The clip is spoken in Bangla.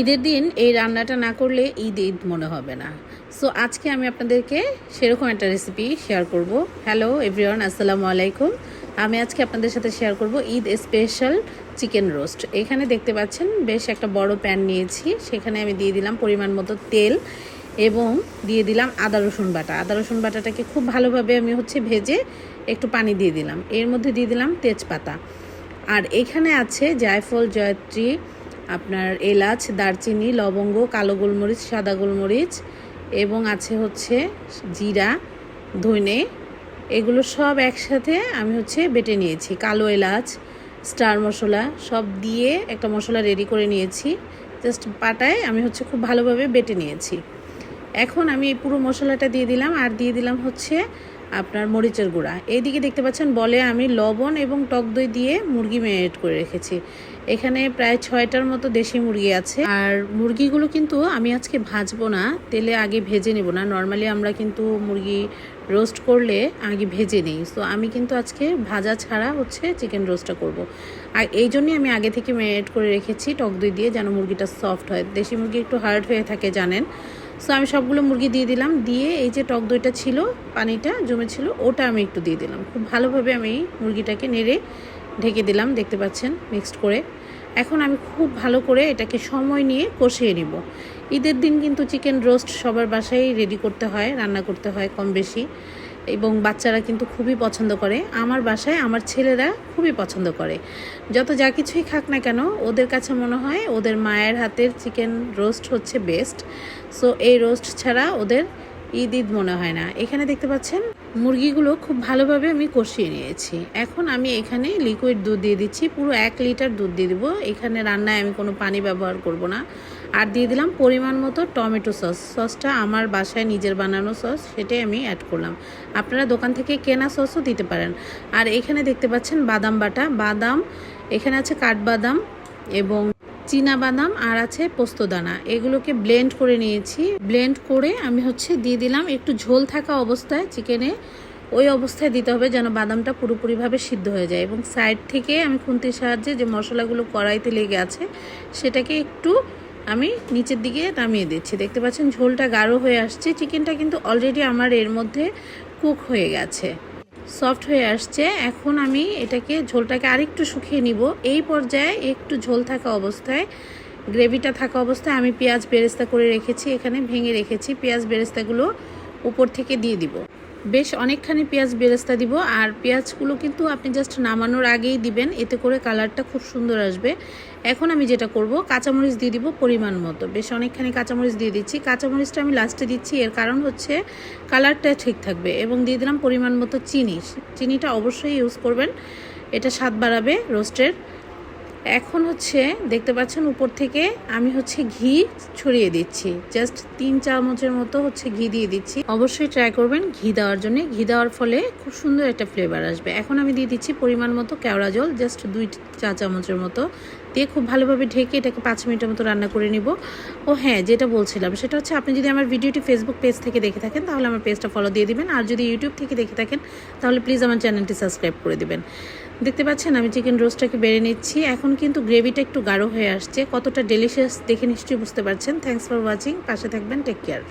ঈদের দিন এই রান্নাটা না করলে ঈদ ঈদ মনে হবে না। সো আজকে আমি আপনাদেরকে সেরকম একটা রেসিপি শেয়ার করব। হ্যালো এভরিওয়ান আসসালামু আলাইকুম। আমি আজকে আপনাদের সাথে শেয়ার করব ঈদ স্পেশাল চিকেন রোস্ট এখানে দেখতে পাচ্ছেন বেশ একটা বড় প্যান নিয়েছি। সেখানে আমি দিয়ে দিলাম পরিমাণ মতো তেল এবং দিয়ে দিলাম আদা, রসুন বাটা। আদা, রসুন বাটাটাকে খুব ভালোভাবে আমি হচ্ছে ভেজে একটু পানি দিয়ে দিলাম। এর মধ্যে দিয়ে দিলাম তেজপাতা। আর এখানে আছে জায়ফল, জয়ত্রী আপনার এলাচ, দারচিনি, লবঙ্গ, কালো গোলমরিচ, সাদা গোলমরিচ এবং আছে হচ্ছে জিরা, ধনে। এগুলো সব একসাথে আমি হচ্ছে বেটে নিয়েছি। কালো এলাচ, স্টার মশলা সব দিয়ে একটা মশলা রেডি করে নিয়েছি। জাস্ট পাটায় আমি হচ্ছে খুব ভালোভাবে বেটে নিয়েছি। এখন আমি এই পুরো মশলাটা দিয়ে দিলাম। আর দিয়ে দিলাম হচ্ছে আপনার মরিচের গুঁড়া। এইদিকে দেখতে পাচ্ছেন, বলে আমি লবণ এবং টক দই দিয়ে মুরগি ম্যারিনেট করে রেখেছি। এখানে প্রায় ছয়টার মতো দেশি মুরগি আছে। আর মুরগিগুলো কিন্তু আমি আজকে ভাজবো না, তেলে আগে ভেজে নেব না। নর্মালি আমরা কিন্তু মুরগি রোস্ট করলে আগে ভেজে নিই। তো আমি কিন্তু আজকে ভাজা ছাড়া হচ্ছে চিকেন রোস্টটা করব। আর এই জন্যই আমি আগে থেকে ম্যারিনেট করে রেখেছি টক দই দিয়ে, যেন মুরগিটা সফট হয়। দেশি মুরগি একটু হার্ড হয়ে থাকে, জানেন। সো আমি সবগুলো মুরগি দিয়ে দিলাম। দিয়ে এই যে টক দইটা ছিল, পানিটা জমেছিল, ওটা আমি একটু দিয়ে দিলাম। খুব ভালোভাবে আমি মুরগিটাকে নেড়ে ঢেকে দিলাম, দেখতে পাচ্ছেন মিক্সড করে। এখন আমি খুব ভালো করে এটাকে সময় নিয়ে কষিয়ে নিব। ঈদের দিন কিন্তু চিকেন রোস্ট সবার বাসায় রেডি করতে হয়, রান্না করতে হয় কম বেশি। এবং বাচ্চারা কিন্তু খুবই পছন্দ করে। আমার বাসায় আমার ছেলেরা খুবই পছন্দ করে। যত যা কিছুই খাক না কেন, ওদের কাছে মনে হয় ওদের মায়ের হাতের চিকেন রোস্ট হচ্ছে বেস্ট সো এই রোস্ট ছাড়া ওদের ঈদ ঈদ মনে হয় না। এখানে দেখতে পাচ্ছেন মুরগিগুলো খুব ভালোভাবে আমি কষিয়ে নিয়েছি। এখন আমি এখানে লিকুইড দুধ দিয়ে দিচ্ছি, পুরো এক লিটার দুধ দিয়ে দিব। এখানে রান্নায় আমি কোনো পানি ব্যবহার করব না। আর দিয়ে দিলাম পরিমাণ মতো টমেটো সস। সসটা আমার বাসায় নিজের বানানো সস, সেটাই আমি অ্যাড করলাম। আপনারা দোকান থেকে কেনা সসও দিতে পারেন। আর এখানে দেখতে পাচ্ছেন বাদাম বাটা। বাদাম, এখানে আছে কাঠবাদাম এবং বাদাম আর আছে পোস্তদানা। এগুলোকে ব্লেন্ড করে নিয়েছি। ব্লেন্ড করে আমি হচ্ছে দিয়ে দিলাম একটু ঝোল থাকা অবস্থায় চিকেনে ওই অবস্থায় দিতে হবে যেন বাদামটা পুরোপুরিভাবে সিদ্ধ হয়ে যায় এবং সাইড থেকে আমি খুন্তির সাহায্যে যে মশলাগুলো কড়াইতে লেগে আছে, সেটাকে একটু আমি নিচের দিকে নামিয়ে দিচ্ছি। দেখতে পাচ্ছেন ঝোলটা গাঢ় হয়ে আসছে। চিকেনটা কিন্তু অলরেডি আমার এর মধ্যে কুক হয়ে গেছে। সফট হয়ে আসছে। এখন আমি এটাকে ঝোলটাকে আরেকটু শুকিয়ে নিব। এই পর্যায়ে একটু ঝোল থাকা অবস্থায়, গ্রেভিটা থাকা অবস্থায় আমি পেঁয়াজ বেরেস্তা করে রেখেছি। এখানে ভেঙে রেখেছি। পেঁয়াজ বেরেস্তাগুলো উপর থেকে দিয়ে দিব। বেশ অনেকখানি পেঁয়াজ বেরেস্তা দিব, আর পেঁয়াজগুলো কিন্তু আপনি জাস্ট নামানোর আগেই দিবেন, এতে করে কালারটা খুব সুন্দর আসবে। এখন আমি যেটা করব, কাঁচামরিচ দিয়ে দিব পরিমাণ মতো। বেশ অনেকখানি কাঁচামরিচ দিয়ে দিচ্ছি। কাঁচামরিচটা আমি লাস্টে দিচ্ছি, এর কারণ হচ্ছে কালারটা ঠিক থাকবে এবং দিয়ে দিলাম পরিমাণ মতো চিনি। চিনিটা অবশ্যই ইউজ করবেন, এটা স্বাদ বাড়াবে রোস্টের এখন হচ্ছে, দেখতে পাচ্ছেন উপর থেকে আমি হচ্ছে ঘি ছড়িয়ে দিচ্ছি। জাস্ট তিন চামচের মতো হচ্ছে ঘি দিয়ে দিচ্ছি। অবশ্যই ট্রাই করবেন ঘি দেওয়ার জন্য। ঘি দেওয়ার ফলে খুব সুন্দর একটা ফ্লেভার আসবে। এখন আমি দিয়ে দিচ্ছি পরিমাণ মতো কেওড়া জল জাস্ট দুই চা চামচের মতো। দিয়ে খুব ভালোভাবে ঢেকে এটাকে পাঁচ মিনিটের মতো রান্না করে নিব। ও হ্যাঁ যেটা বলছিলাম, সেটা হচ্ছে আপনি যদি আমার ভিডিওটি ফেসবুক পেজ থেকে দেখে থাকেন, তাহলে আমার পেজটা ফলো দিয়ে দিবেন। আর যদি ইউটিউব থেকে দেখে থাকেন, তাহলে প্লিজ আমার চ্যানেলটি সাবস্ক্রাইব করে দিবেন। দেখতে পাচ্ছেন, আমি চিকেন রোস্টটাকে বেড়ে নিচ্ছি। এখন কিন্তু গ্রেভিটা একটু গাঢ় হয়ে আসছে। কতটা ডেলিশিয়াস দেখে নিশ্চয়ই বুঝতে পারছেন। থ্যাংকস ফর ওয়াচিং পাশে থাকবেন টেক কেয়ার